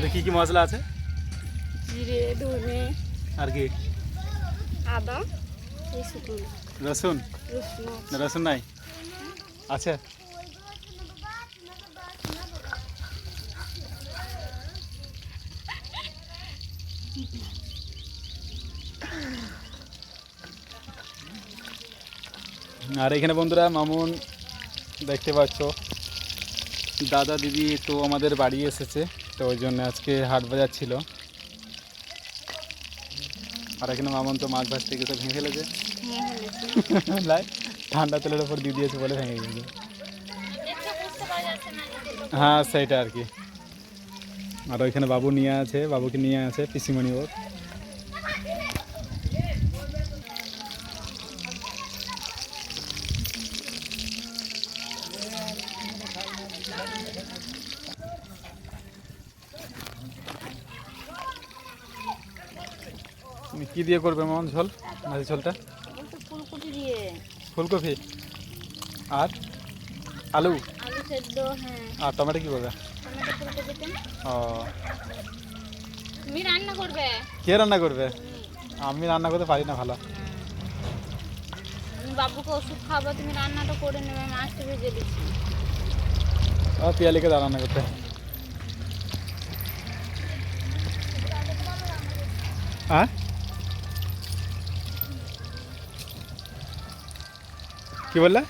এটা কি কি মশলা আছে? জিরে ধনে আর কি? আদা রসুন? রসুন রসুন নাই? আছে আর এখানে বন্ধুরা মামুন দেখতে পাচ্ছ। দাদা দিদি তো আমাদের বাড়ি এসেছে তো ওই জন্য আজকে হাট বাজার ছিল। আর এখানে মামুন তো মাছ ভাজতে গিয়ে তো ভেঙে ফেলেছে। লাই ঠান্ডা তেলের ওপর দিয়ে দিয়েছে বলে ভেঙে গেছে। হ্যাঁ সেইটা আর কি। আর ওইখানে বাবু নিয়ে আছে বাবুকে নিয়ে আছে পিসিমণি ওর। তুমি কি দিয়ে করবে মামন ঝোল? মাছের ঝোলটা? ফুলকপি দিয়ে। ফুলকপি? আর? আলু? আলু সেদ্ধ হ্যাঁ। আর টমেটো কি করবে? ও। তুমি রান্না করবে? কে রান্না করবে? আমি রান্না করতে পারি না ভালো। আমি বাবুকে ওষুধ খাব তুমি রান্নাটা করে নেবে মাছটা ভেজে দিচ্ছি। ও পিয়ালিকে দা রান্না করতে। হ্যাঁ? কি বললে?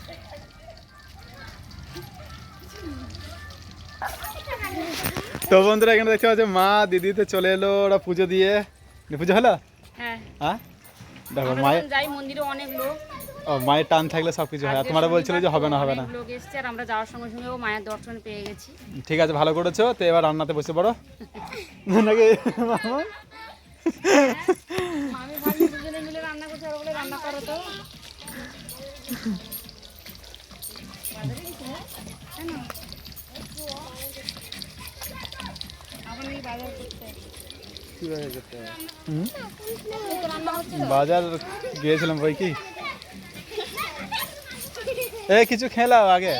তো বন্ধুরা এখানে দেখতে পাচ্ছ মা দিদি তো চলে এলো ওরা পুজো দিয়ে। পুজো হলো? হ্যাঁ। হ্যাঁ? দেখো মায়ের যাই মন্দিরে অনেক লোক। ও মায়ের টান থাকলে সব কিছু হয়। আর তোমরা বলছিল যে হবে না হবে না। লোক এসছে আর আমরা যাওয়ার সঙ্গে সঙ্গে ও মায়ের দর্শন পেয়ে গেছি। ঠিক আছে ভালো করেছ। তো এবার রান্নাতে বসে পড়ো। নাকি মামা? আমি ভাবি দুজনে মিলে রান্না বলে রান্না করো তো। বাজার করতে হুম? এই তো রান্না হচ্ছে তো। বাজার গিয়েছিলাম বই কি এ কিছু খেলাও আগে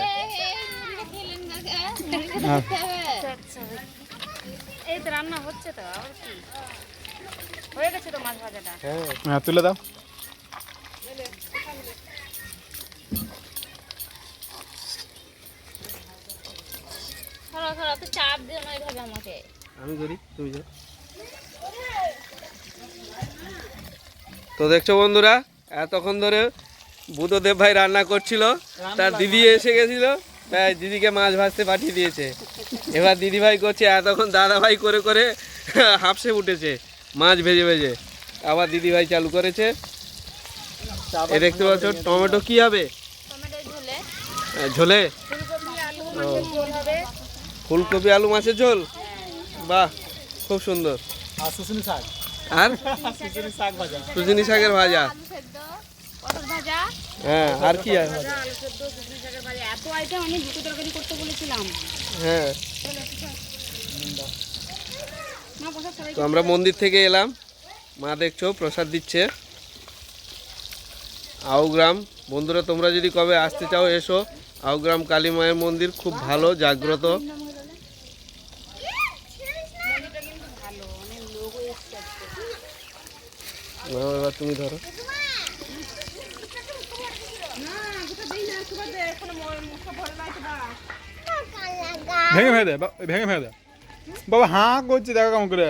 হ্যাঁ। এই তো রান্না হচ্ছে তো আবার কি হয়ে গেছে তো মাছ ভাজাটা হ্যাঁ তুলে দাও ধরো ধরো তো চাপ দিও না এইভাবে আমাকে। আমি করি তুমি যাও তো দেখছ বন্ধুরা এতক্ষণ ধরে বুধদেব ভাই রান্না করছিল তার দিদি এসে গেছিল তাই দিদিকে মাছ ভাজতে পাঠিয়ে দিয়েছে। এবার দিদি ভাই করছে এতক্ষণ দাদা ভাই করে করে হাফসে উঠেছে মাছ ভেজে ভেজে। আবার দিদি ভাই চালু করেছে। এ দেখতে পাচ্ছ টমেটো কি হবে? টমেটো ঝোলে। ঝোলে? ফুলকপি আলু মাছের ঝোল? ঝোল বাহ খুব সুন্দর। আর সুজিনি শাকের ভাজা? আলু সেদ্ধ পটল ভাজা। হ্যাঁ আর কি আছে ভাজা আলু সেদ্ধ সুজনি শাকের ভাজা। এত আইটেম আমি দুটো তরকারি করতে বলেছিলাম। হ্যাঁ। তো আমরা মন্দির থেকে এলাম। মা দেখছ প্রসাদ দিচ্ছে। আউগ্রাম বন্ধুরা তোমরা যদি কবে আসতে চাও এসো। আউগ্রাম কালী মায়ের মন্দির খুব ভালো জাগ্রত মন্দিরটা কিন্তু ভালো অনেক লোক এসছে আজকে। নাও এবার তুমি ধরো। ভেঙে ভেঙে দে ভেঙে ভেঙে দে। বাবা, হাঁ করছে, দেখো কেমন করে।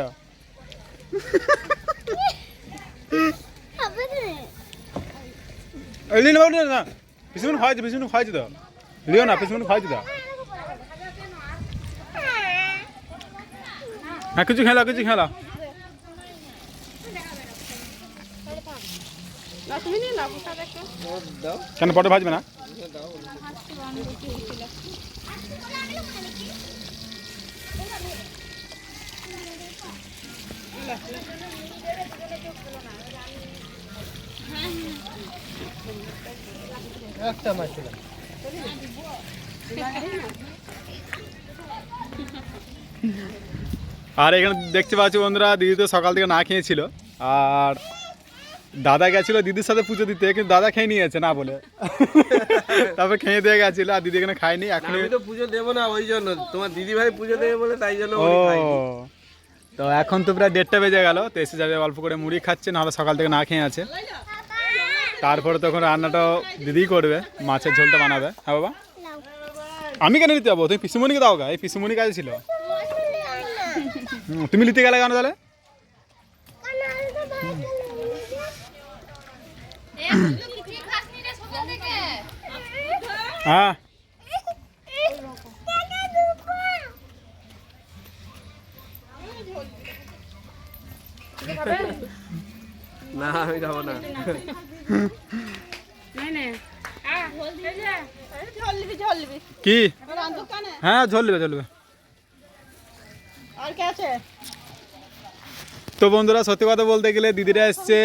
লিন বাবু না পিছনে খাওয়াইছে পিছনে খাওয়াইছে তো। লিও না, পিছনে খাওয়াইছে তো। হ্যাঁ কিছু খেলা কিছু খেলা না তুমি নিয়ে নাও বসা দেখো দাও কেন পটে ভাজবে না? একটা মাছ আর এখানে দেখতে পাচ্ছি বন্ধুরা দিদি তো সকাল থেকে না খেয়েছিল। আর দাদা গেছিল দিদির সাথে পুজো দিতে কিন্তু দাদা খেয়ে নিয়েছে না বলে। তারপর খেয়ে দিয়ে গেছিল আর দিদি এখানে খায়নি এখন আমি তো পুজো দেবো না ওই জন্য। তোমার দিদি ভাই পুজো দেবে বলে তাই জন্য ও। তো এখন তো প্রায় দেড়টা বেজে গেল তো এসে যাবে অল্প করে মুড়ি খাচ্ছে নাহলে সকাল থেকে না খেয়ে আছে। তারপরে তখন রান্নাটাও দিদিই করবে মাছের ঝোলটা বানাবে। হ্যাঁ বাবা? আমি কেন নিতে যাব? তুমি পিসুমণিকে দাও গা এই পিসুমণি কাজে ছিল। তুমি নিতে গেলে কেন তাহলে? হ্যাঁ। না আমি খাব না। নে নে আ, এই যে, কি হ্যাঁ ঝলবে ঝলবে তো বন্ধুরা, সত্যি কথা বলতে গেলে দিদিরা এসছে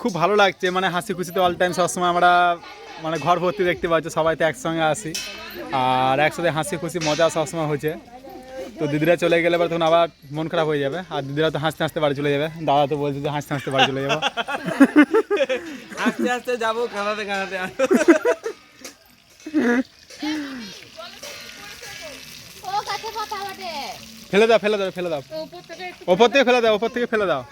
খুব ভালো লাগছে মানে হাসি খুশিতে অল টাইম সবসময় আমরা মানে ঘর ভর্তি দেখতে পাচ্ছি, সবাই তো একসঙ্গে আসি আর একসাথে হাসি খুশি, মজা সবসময় হচ্ছে। তো দিদিরা চলে গেলে এবার তখন আবার মন খারাপ হয়ে যাবে। আর দিদিরা তো হাসতে হাসতে বাড়ি চলে যাবে। দাদা তো বলছে যে হাসতে হাসতে বাড়ি চলে যাব। আস্তে আস্তে যাব কাঁদাতে কাঁদাতে ফেলে দাও ফেলে দাও ফেলে দাও। ওপর থেকে ফেলে দাও, ওপর থেকে ফেলে দাও।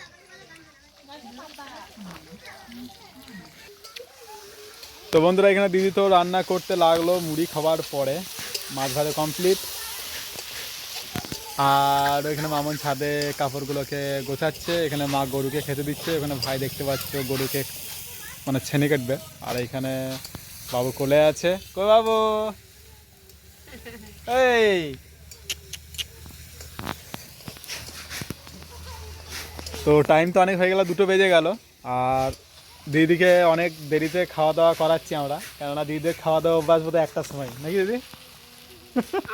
তো বন্ধুরা, এখানে দিদি তো রান্না করতে লাগল মুড়ি খাওয়ার পরে। মাছ ভাজা কমপ্লিট আর এখানে মামন ছাদে কাপড়গুলোকে গোছাচ্ছে, এখানে মা গরুকে খেতে দিচ্ছে, এখানে ভাই দেখতে পাচ্ছ গরুকে মানে ছেনে কাটবে। আর এখানে বাবু কোলে আছে। কই বাবু? এই! তো টাইম তো অনেক হয়ে গেল দুটো বেজে গেল। আর দিদিকে অনেক দেরিতে খাওয়া দাওয়া করাচ্ছি আমরা। কেননা দিদিদের খাওয়া দাওয়া অভ্যাস বোধহয় একটার সময়। নাকি দিদি?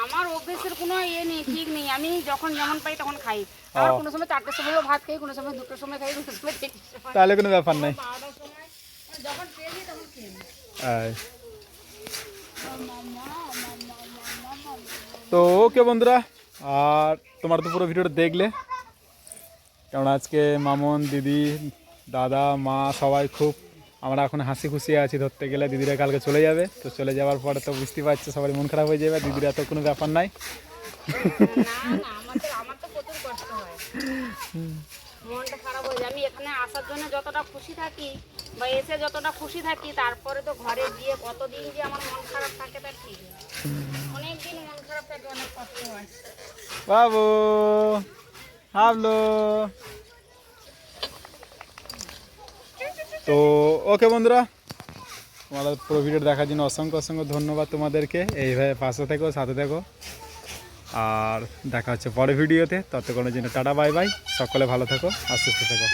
আমার অভ্যেসের কোনো ইয়ে নেই ঠিক নেই। আমি যখন যেমন পাই তখন খাই। আবার ও। কোনো সময় চারটের সময়ও ভাত খাই কোনো সময় দুটোর সময় খাই কোনো সময় তাহলে কোনো ব্যাপার নাই। সময় যখন পেয়ে তখন খেয়ে তো ওকে বন্ধুরা আর তোমার তো পুরো ভিডিওটা দেখলে। কারণ আজকে মামন দিদি দাদা মা সবাই খুব আমরা এখন হাসি খুশি আছি ধরতে গেলে। দিদিরা কালকে চলে যাবে তো চলে যাওয়ার পরে তো বুঝতে পারছ সবার মন খারাপ হয়ে যাবে দিদিরা তো কোনো ব্যাপার নাই। মনটা খারাপ হয়ে যায়। আমি এখানে আসার জন্য যতটা খুশি থাকি বা এসে যতটা খুশি থাকি তারপরে তো ঘরে গিয়ে কতদিন যে আমার মন খারাপ থাকে তার ঠিক নেই। মন খারাপ থাকে অনেক কষ্ট হয়। বাবু! হাবলো তো ওকে বন্ধুরা। তোমাদের পুরো ভিডিও দেখার জন্য অসংখ্য অসংখ্য ধন্যবাদ তোমাদেরকে। এইভাবে পাশে থেকো, সাথে থেকো। আর দেখা হচ্ছে পরে ভিডিওতে। ততক্ষণের জন্য টাটা বাই বাই সকলে ভালো থেকো আর সুস্থ থেকো।